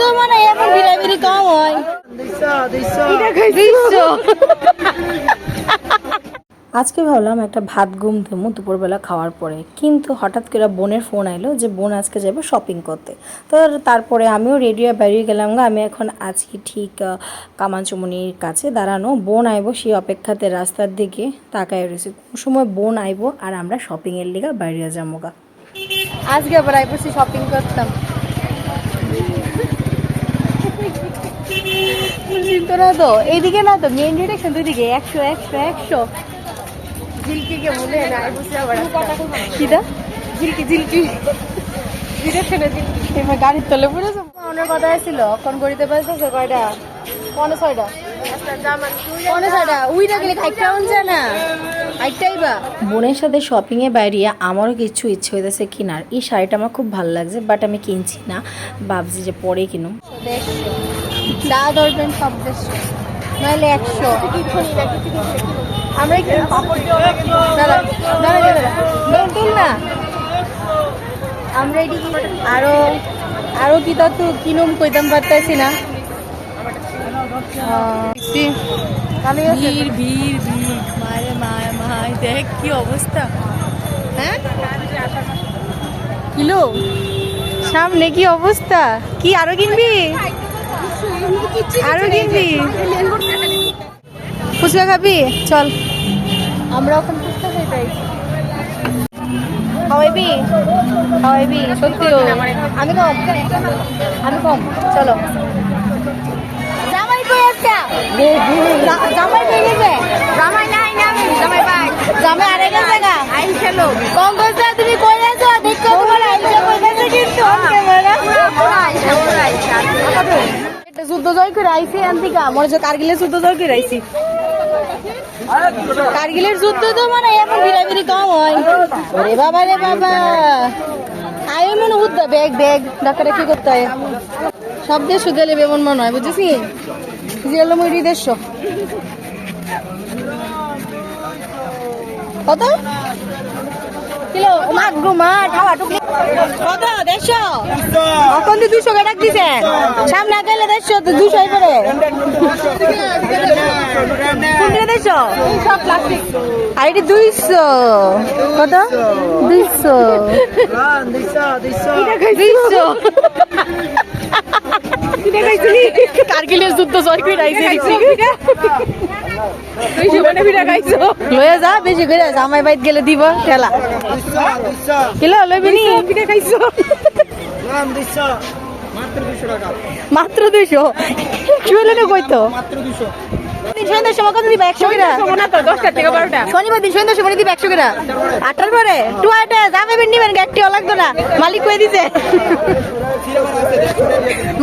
তো মানে কম হয়। আজকে ভাবলাম একটা ভাত ঘুম দেবো দুপুরবেলা খাওয়ার পরে। কিন্তু হঠাৎ করে বোনের ফোন আইলো যে বোন আজকে যাবে শপিং করতে। তো তারপরে আমিও রেডি হয়ে বেরিয়ে গেলাম গা। আমি এখন আজকে ঠিক আহ, কামানচুমনির কাছে দাঁড়ানো। বোন আইবো সেই অপেক্ষাতে রাস্তার দিকে তাকায় রয়েছে। কোন সময় বোন আইবো আর আমরা শপিংয়ের লিগা বাইরে যাব গা। আজকে আবার আইবছি শপিং করতাম। চিন্তা না তো এইদিকে না তো মেন ডিরেকশন দুদিকে একশো একশো একশো। ঝিলকিকে বলে না আইবছি কিটা? ঝিলকি ঝিলকি। ডিরেকশনে ঝিলকি। এবার গাড়ির তলে পড়েছে অনেক কথা ছিল গড়িতে কয়টা? ছয়টা। বোনের সাথে শপিং এ বাইরিয়ে আমারও কিছু ইচ্ছে হইতেছে কেনার। এই শাড়িটা আমার খুব ভালো লাগছে বাট আমি কিনছি না। ভাবছি যে পরে কিনুম। যা ধরবেন সব একশো আমরা না? আমরা এটি আরও আরও কি তত কিনুম কইতাম পারতেছি না। ভিড় ভিড় ভিড় মারে মায় মায় দেখ কি অবস্থা। হ্যাঁ? কিলো? সামনে কি অবস্থা? কি আরও কিনবি? আরও কিনবি ফুচকা খাবি? চল। আমরা এখন ফুচকা খাওয়াইবি? খাওয়াইবি সত্যি আমি কম। আমি কম। চলো। জামাই কই একটা জামাই কই জামাই আইছি আন্তিকা মনে হচ্ছে কারগিলের যুদ্ধ জয় করে আইছি। কারগিলের যুদ্ধ তো মানে এখন বিরাবিরি কম হয়। ওরে বাবা রে বাবা। আয়ো মনে হুদ্দা ব্যাগ ব্যাগ, ডাক্তারে কি করতে হয়? সব দেশ গেলে এমন মনে হয়, বুঝেছি? গেল মুই দেশ কত? মাছ গো মাছ খাওয়া টুকলি কত? দেড়শো? এখন তো দুশো টাকা দিছে? সামনে গেলে দেড়শো তো দুশো এবারে কোনটা দেড়শো? আর এটি দুইশো। কত? দুইশো। দুইশো। কারগিলের যুদ্ধ জয় করে আইছে লয়ে যা বেশি করে জামাই বাইত গেলে দিব ঠেলা। কিলো লইবি নি? পিঠা খাইছো। মাত্র দুইশো কি না কইতো? দিন সন্ধ্যার সময় কত দিবা? একশো কিনা শনিবার দিন সন্ধ্যার সময় দিবা একশো কিনা আটটার পরে টুয়াটে যাবে বেন নিবেন একটিও লাগতো না। মালিক কয়ে দিছে।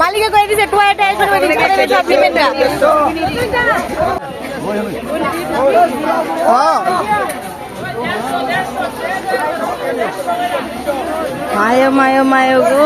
মালিকে কয়ে দিছে টুয়াটে শনিবার দিন সব নিবেন না। মায়ো মায়ো মায়ো গো।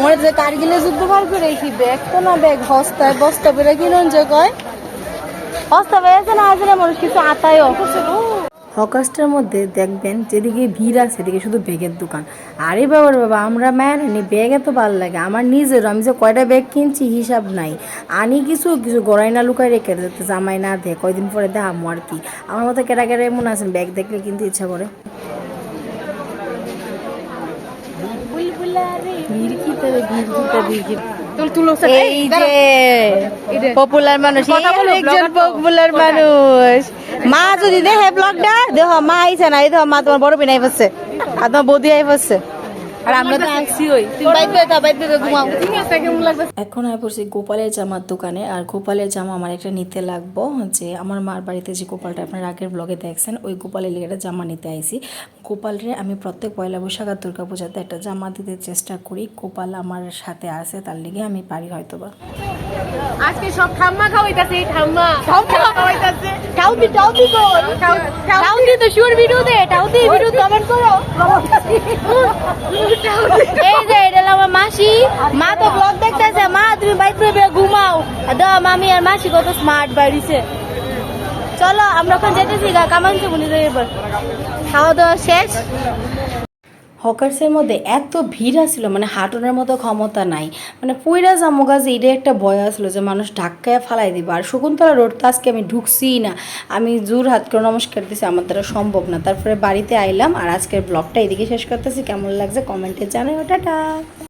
মনে হচ্ছে কারগিলে যুদ্ধ বার করে কি ব্যাগ? তো না ব্যাগ, হস্তায়, বস্তা বেড়ে কিনুন যে কয়। হস্তা বেড়েছে না আসলে মানুষ কিছু আতায়ও। হকার্সটার মধ্যে দেখবেন যেদিকে ভিড় আছে, সেদিকে শুধু ব্যাগের দোকান। আরে বাবা রে বাবা, আমরা মায়ের নি ব্যাগ এত ভালো লাগে। আমার নিজের, আমি যে কয়টা ব্যাগ কিনছি হিসাব নাই। আনি কিছু কিছু গড়াই না, লুকাই রেখে দিতে জামাই না দে কয়দিন পরে দেখামো আর কি। আমার মতো কেটা কেটা এমন আছেন, ব্যাগ দেখলে কিন্তু ইচ্ছা করে ভিড় কি তবে ভিড় কি তবে ভিড় এই যে পপুলার মানুষ একজন পপুলার মানুষ। মা যদি দেখে ব্লগটা দেখো মা আইছে না এই দেখো মা তোমার বড় বিনাই বসছে আর তোমার বৌদি আই বসছে আর আমরা তো আসছি ওই। এখন আমি পড়ছি গোপালের জামার দোকানে আর গোপালের জামা আমার একটা নিতে লাগবো যে আমার মার বাড়িতে যে গোপালটা আপনার আগের ব্লগে দেখছেন ওই গোপালের লিগে একটা জামা নিতে আইছি। গোপালরে আমি প্রত্যেক পয়লা বৈশাখ আর দুর্গা পূজাতে একটা জামা দিতে চেষ্টা করি গোপাল আমার সাথে আছে তার লিগে আমি পারি হয়তোবা। আজকে সব ঠাম্মা খাওয়াইতাছে ঠাম্মা। ঠাম্মা খাওয়াইতাছে। টাউদি টাউদি বল টাউদি তো শুর ভিডিও দে টাউদি ভিডিও কমেন্ট করো। এই যে, এটা আমার মাসি। মা তো ব্লগ দেখতেছে। মা, তুমি বাইক করে ঘুমাও। দা মামি আর মাসি কত স্মার্ট বাড়িছে। চলো, আমরা ওখানে যেতেছি গা কামানছে মনে যাই এবার। খাওয়া দাওয়া শেষ। হকার্সের মধ্যে এত ভিড় আসছিল মানে হাঁটনের মতো ক্ষমতা নাই। মানে পুইরা জামু গাছ এটা একটা ভয় আসলো যে মানুষ ঢাক্কায় ফালাই দিবে। আর শকুন্তলা রোড তো আজকে আমি ঢুকছি না। আমি জোর হাত করে নমস্কার দিছি, আমার দ্বারা সম্ভব না। তারপরে বাড়িতে আইলাম আর আজকের ব্লগটা এদিকে শেষ করতেছি। কেমন লাগছে কমেন্টে জানাই ওটা